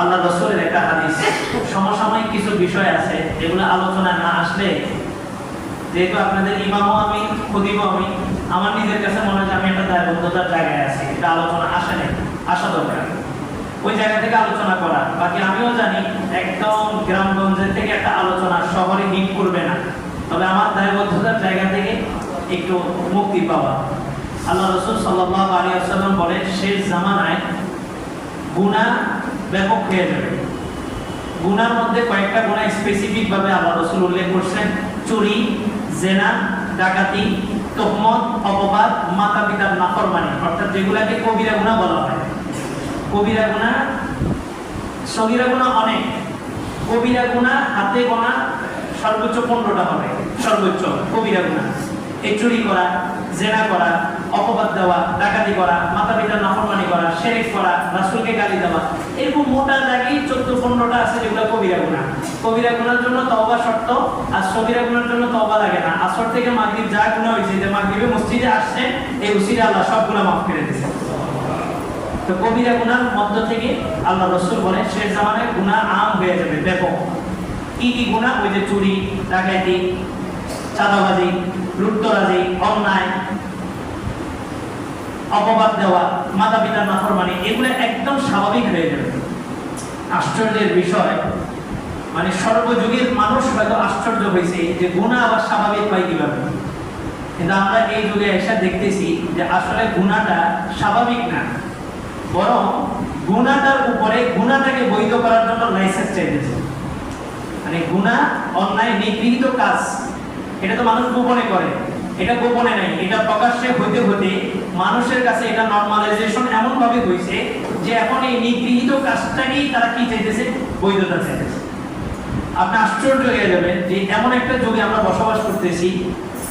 আল্লাহ রসুলের একটা হাদিস। সমসাময়িক কিছু বিষয় আছে, যেগুলো আলোচনা না আসলে, যেহেতু আপনাদের ইমামও আমি খুদিবও আমি, আমার নিজের কাছে মনে হয় আমি একটা দায়বদ্ধতার জায়গায় আছি, এটা আলোচনা আসে নাই, আসা দরকার। ওই জায়গা থেকে আলোচনা করা। বাকি আমিও জানি, একদম গ্রামগঞ্জের থেকে একটা আলোচনা শহরে হিট করবে না। তবে আমার দায়বদ্ধতার জায়গা থেকে একটু মুক্তি পাওয়া। আল্লাহ রসুল সাল্লাহ আলী আসাল্লাম বলেন, শেষ জামানায় গুণা ব্যাপক হয়ে যাবে। গুনার মধ্যে কয়েকটা গুণা স্পেসিফিক ভাবে আল্লাহ রসুল উল্লেখ করছেন। চুরি, জেনা, ডাকাতি, তোহমত, অপবাদ, মাতা পিতার নাফরমানি, অর্থাৎ যেগুলাকে কবিরা গুণা বলা হয়। কবিরা গুণা, সগিরা গুণা অনেক। কবিরা গুণা হাতে গোনা সর্বোচ্চ পনেরোটা হবে, সর্বোচ্চ কবিরা গুণা। এই চুরি করা জেনা করা, অপবাদ দেওয়া, ডাকাতি করা মাতা পিতার নাফরমানি করা শেরেক করা, রাসুলকে গালি দেওয়া, এরকম মোটা দাগি চোদ্দ, পনেরোটা আছে যেগুলো কবিরা গুণা কবিরা গুণার জন্য তওবা শর্ত, আর সবিরা গুণার জন্য তওবা লাগে না। আসর থেকে মাগরিব যা গুণা হয়েছে যে মাগরিবে মসজিদে আসছে, এই উসিরে আল্লাহ সব গুণা মাফ করে দিয়েছে। তো কবিরা গুনার মধ্য থেকে আল্লাহ রসুল বলেন, শেষ জামানায় গুনাহ আম হয়ে যাবে, ব্যাপক। কি কি গুনাহ? ওই যে চুরি, ডাকাতি, চাঁদাবাজি, লুটতরাজি, অন্যায় অপবাদ দেওয়া মাতা পিতার নাফরমানি, এগুলো একদম স্বাভাবিক হয়ে যাবে। আশ্চর্যের বিষয় মানে সর্বযুগের মানুষ হয়তো আশ্চর্য হয়েছে যে গুণা আবার স্বাভাবিক হয় কীভাবে। কিন্তু আমরা এই যুগে এসে দেখতেছি যে আসলে গুণাটা স্বাভাবিক না। বরং গুণাটার উপরে গুণাটাকে বৈধ করার জন্য লাইসেন্স চাইতেছে। মানে গুণা অন্যায় নিগৃহীত কাজ, এটা তো মানুষ গোপনে করে। এটা গোপনে নাই, এটা প্রকাশ্যে হইতে হতে মানুষের কাছে এটা নর্মালাইজেশন এমন ভাবে হয়েছে যে এখন এই নিগৃহীত কাজটাকেই তারা কি চাইতেছে? বৈধতা চাইতেছে। আপনি আশ্চর্য হয়ে যাবেন যে এমন একটা যুগে আমরা বসবাস করতেছি,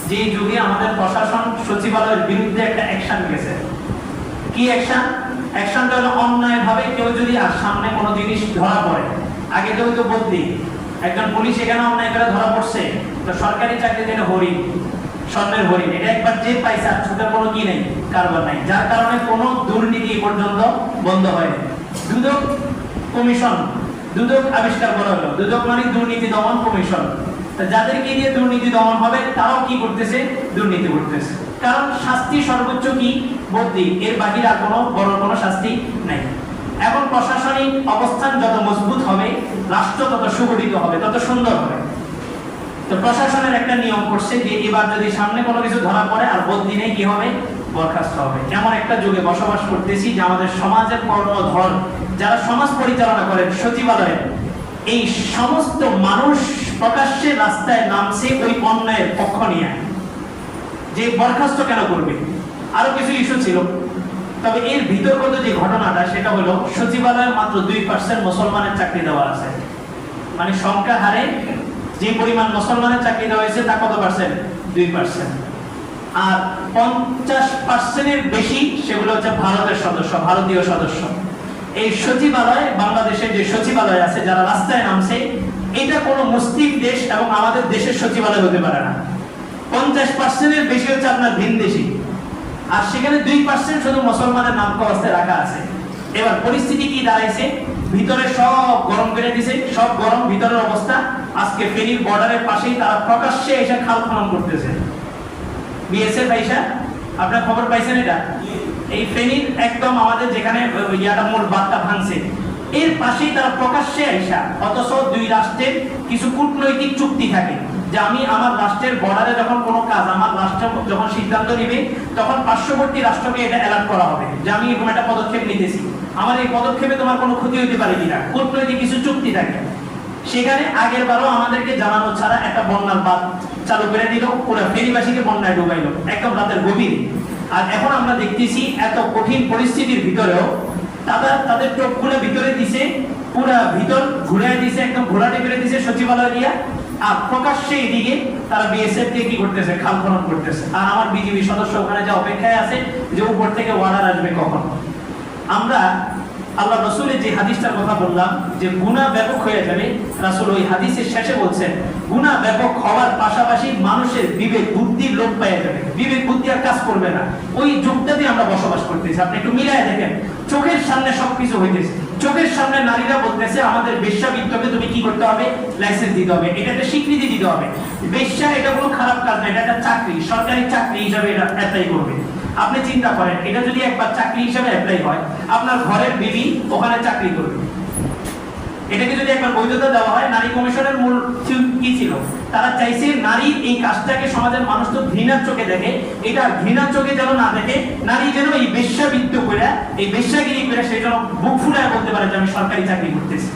যে যুগে আমাদের প্রশাসন সচিবালয়ের বিরুদ্ধে একটা অ্যাকশন গেছে। কি অ্যাকশন অ্যাকশনটা হলো অন্যায় ভাবে কেউ যদি আর সামনে কোনো জিনিস ধরা পড়ে, আগে কেউ তো বদলি একজন পুলিশ এখানে অন্যায় করে ধরা পড়ছে, তো সরকারি চাকরি যেটা হরিণ। স্বর্ণের হরিণ। এটা একবার যে পাইছে, আর ছুটার কোনো কি নেই? কারবার নাই। যার কারণে কোনো দুর্নীতি পর্যন্ত বন্ধ হয়নি। দুদক কমিশন, দুদক আবিষ্কার করা হলো। দুদক মানে দুর্নীতি দমন কমিশন। যাদেরকে দিয়ে দুর্নীতি দমন হবে, তারাও কি করতেছে? দুর্নীতি করতেছে। কারণ শাস্তি সর্বোচ্চ কি? বদলি এর বাহিরে আর কোনো বড় কোনো শাস্তি নাই। এখন প্রশাসনিক অবস্থান যত মজবুত হবে, রাষ্ট্র তত সুগঠিত হবে, তত সুন্দর হবে। তো প্রশাসনের একটা নিয়ম করছে যে এবার যদি সামনে কোনো কিছু ধরা পড়ে আর বদলি নেই, কি হবে? বরখাস্ত হবে। এমন একটা যুগে বসবাস করতেছি যে আমাদের সমাজের কর্মধর, যারা সমাজ পরিচালনা করেন সচিবালয়ে, এই সমস্ত মানুষ প্রকাশ্যে রাস্তায় নামছে ওই অন্যায়ের পক্ষ নিয়ে। যে বরখাস্ত কেন করবে? আরও কিছু ইস্যু ছিল। তবে এর ভিতরগত যে ঘটনাটা, সেটা হলো সচিবালয়ে মাত্র দুই পার্সেন্ট মুসলমানের চাকরি দেওয়া আছে। মানে সংখ্যা হারে যে পরিমাণ মুসলমানের চাকরি হয়েছে তা কত পার্সেন্ট দুই পার্সেন্ট আর পঞ্চাশ পার্সেন্টের বেশি সেগুলো হচ্ছে ভারতের সদস্য, ভারতীয় সদস্য। এই সচিবালয়, বাংলাদেশের যে সচিবালয় আছে, যারা রাস্তায় নামছে, এটা কোনো মুসলিম দেশ এবং আমাদের দেশের সচিবালয় হতে পারে না। পঞ্চাশ পার্সেন্টের বেশি হচ্ছে আপনার ভিন দেশি। আর সেখানে দুই পার্সেন্ট শুধু মুসলমানের নাম অবস্থায় রাখা আছে। এবার পরিস্থিতি কি দাঁড়াইছে? ভিতরে সব গরম বেড়ে দিছে, সব গরম ভিতরের অবস্থা। আজকে ফেনীর বর্ডারের পাশেই তারা প্রকাশ্যে এসে খাল খনন করতেছে। বিএসএফ আইসা, আপনার খবর পাইছেন এটা? এই ফেনীর একদম আমাদের যেখানে ইয়াটা মূল বার্তা ভাঙছে। এর পাশেই তারা প্রকাশ্যে আইসা, অথচ দুই রাষ্ট্রের কিছু কূটনৈতিক চুক্তি থাকে। যে আমি আমার রাষ্ট্রের বর্ডারে যখন কোনো কাজ, আমার রাষ্ট্র যখন সিদ্ধান্ত নিবে, তখন পার্শ্ববর্তী রাষ্ট্রকে এটা অ্যালার্ট করা হবে যে আমি এরকম একটা পদক্ষেপ নিতেছি। আমার এই পদক্ষেপে তোমার কোনো ক্ষতি হতে পারে কিনা? কূটনৈতিক কিছু চুক্তি থাকে। সেখানে আগের বারও আমাদেরকে জানানো ছাড়া একটা বন্যার বাদ চালু করে দিল, পুরো ফেরিবাসীকে বন্যায় ডুবাইল একদম রাতের গভীর। আর এখন আমরা দেখতেছি এত কঠিন পরিস্থিতির ভিতরেও তারা তাদের চোখগুলো ভিতরে দিছে, পুরা ভিতর ঘুরে দিছে, একদম ঘোরাটে করে দিছে সচিবালয় দিয়া। আর প্রকাশ্যে এদিকে তারা বিএসএফ দিয়ে কি করতেছে? খাল খনন করতেছে। আর আমার বিজেপি সদস্য ওখানে যে অপেক্ষায় আছে যে উপর থেকে আসবে কখন। আমরা আল্লাহ রসুলের যে হাদিসটার কথা বললাম যে গুনাহ ব্যাপক হয়ে যাবে, রাসূল ওই হাদিসের শেষে বলছেন, গুনাহ ব্যাপক হওয়ার পাশাপাশি মানুষের বিবেক বুদ্ধি লোপ পেয়ে যাবে। বিবেক, বুদ্ধি আর কাজ করবে না। ওই যুগটাতে আমরা বসবাস করতেছি। আপনি একটু মিলাই দেখেন, চোখের সামনে সবকিছু হইতেছে। চোখের সামনে নারীরা বলতেছে, আমাদের বেশ্যাবৃত্তকে তুমি কি করতে হবে? লাইসেন্স দিতে হবে। এটা একটা স্বীকৃতি দিতে হবে। বেশ্যা এটা কোনো খারাপ কাজ না, এটা একটা চাকরি। সরকারি চাকরি হিসাবে এটা অ্যাপ্লাই করবে। আপনি চিন্তা করেন, এটা যদি একবার চাকরি হিসাবে অ্যাপ্লাই হয়, আপনার ঘরের বিবি ওখানে চাকরি করবে। এটাকে যদি একবার বৈধতা দেওয়া হয়, নারী কমিশনের মূল কি ছিল? তারা চাইছে নারী এই কাজটাকে সমাজের মানুষ তো ঘৃণার চোখে দেখে, এটা ঘৃণার চোখে যেন না দেখে, নারী যেন এই বেশ্যাবৃত্ত করে এই বেশ্যাগিরি করে সে যেন বুক ফুলায় বলতে পারে যে আমি সরকারি চাকরি করতেছি।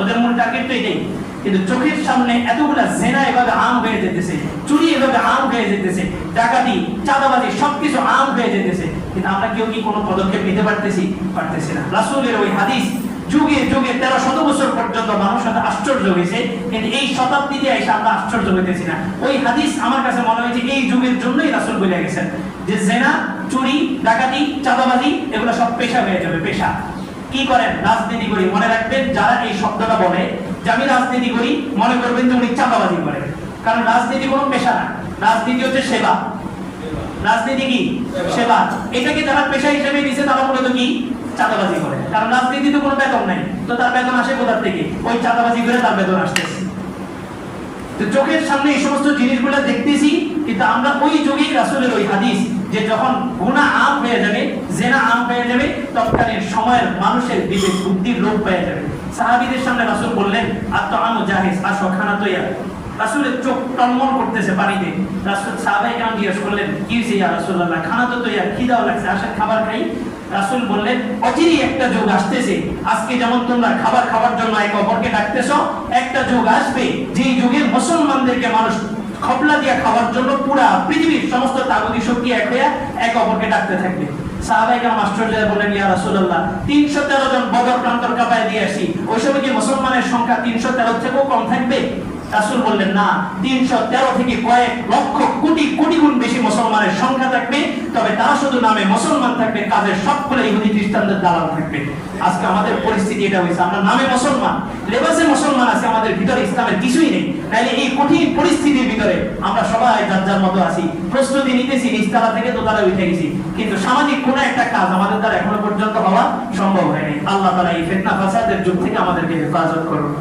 ওদের মূল টার্গেট তো এটাই। কিন্তু চোখের সামনে এতগুলা জেনা এভাবে আম হয়ে যেতেছে, চুরি এভাবে আম হয়ে যেতেছে, ডাকাতি, চাঁদাবাজি সবকিছু আম হয়ে যেতেছে, কিন্তু আমরা কেউ কি কোনো পদক্ষেপ নিতে পারতেছি? পারতেছি না। রাসূলের ওই হাদিস যুগে যুগে তেরো শত বছর পর্যন্ত মানুষ হয়তো আশ্চর্য হয়েছে, কিন্তু এই শতাব্দীতে এসে আমরা আশ্চর্য হইতেছি না। ওই হাদিস আমার কাছে মনে হয়েছে এই যুগের জন্যই রাসূল বলে গেছেন যে জেনা, চুরি, ডাকাতি, চাঁদাবাজি, এগুলো সব পেশা হয়ে যাবে, পেশা। কি করেন? রাজনীতি করি, মনে রাখবেন, যারা এই শব্দটা বলে, যে আমি রাজনীতি করি, মনে করবেন যে উনি চাঁদাবাজি করে। কারণ রাজনীতি কোনো পেশা না। রাজনীতি হচ্ছে সেবা। রাজনীতি কি? সেবা। এটাকে যারা পেশা হিসেবে দিছে, তারা মূলত কি? চাঁদাবাজি করে। কারণ রাজনীতিতে কোনো বেতন নাই। তো তার বেতন আসে কোথার থেকে? ওই চাঁদাবাজি করে তার বেতন আসতেছে। চোখের সামনে এই সমস্ত জিনিসগুলো দেখতেছি, কিন্তু আমরা ওই যুগেই রাসূলের ওই হাদিস, যে যখন গুনাহ আম হয়ে যাবে, জেনা আম হয়ে যাবে, তৎকালীন সময়ের মানুষের বিবেক বুদ্ধির লোপ পেয়ে যাবে। সাহাবীদের সামনে রাসূল বললেন আর তো আত্মআমু জাহিজ, আসো, খানা তৈয়ার রাসূলের চোখ টলমল করতেছে পানিতে। রাসূল সাহাবায়ে কেমন জিজ্ঞেস করলেন, কি হয়েছে ইয়া রাসূলুল্লাহ? খানা তো তৈয়ার খিদাও লাগছে? আসেন, খাবার খাই। রাসূল বললেন, অচিরেই একটা যুগ আসতেছে। আজকে যেমন তোমরা খাবার খাওয়ার জন্য এক অপরকে ডাকতেছো, একটা যুগ আসবে। যে যুগে মুসলমানদেরকে মানুষ খবলা দিয়া খাওয়ার জন্য পুরা পৃথিবীর সমস্ত তাগুদি শক্তি এক হয়ে এক অপরকে ডাকতে থাকবে। সাহাবাইকে আশ্চর্য বললেন ইয়া রাসূলুল্লাহ 313 জন বদর প্রান্তর কাপায় দিয়ে আসি। ওই সময় কি মুসলমানের সংখ্যা 313 থেকেও কম থাকবে? রাসূল বললেন, না 313 থেকে কয়েক লক্ষ কোটি কোটি গুণ বেশি মুসলমানের সংখ্যা থাকবে, তবে তারা শুধু নামে মুসলমান থাকবে কাজের সবগুলো ইহুদি খ্রিস্টানদের দালাল থাকবে। আজকে আমাদের পরিস্থিতি এটা হয়েছে, আমরা নামে মুসলমান, লেবাসে মুসলমান আছে, আমাদের ভিতরে ইসলামের কিছুই নেই। তাইলে এই কঠিন পরিস্থিতির ভিতরে আমরা সবাই যার যার মতো আছি। প্রস্তুতি নিতেছি নিচতলা থেকে দোতলা উঠে গেছি। কিন্তু সামাজিক কোনো একটা কাজ আমাদের দ্বারা এখনও পর্যন্ত হওয়া সম্ভব হয়নি। আল্লাহ তাআলা এই ফিতনা, ফাসাদের যুগ থেকে আমাদেরকে হেফাজত করুন।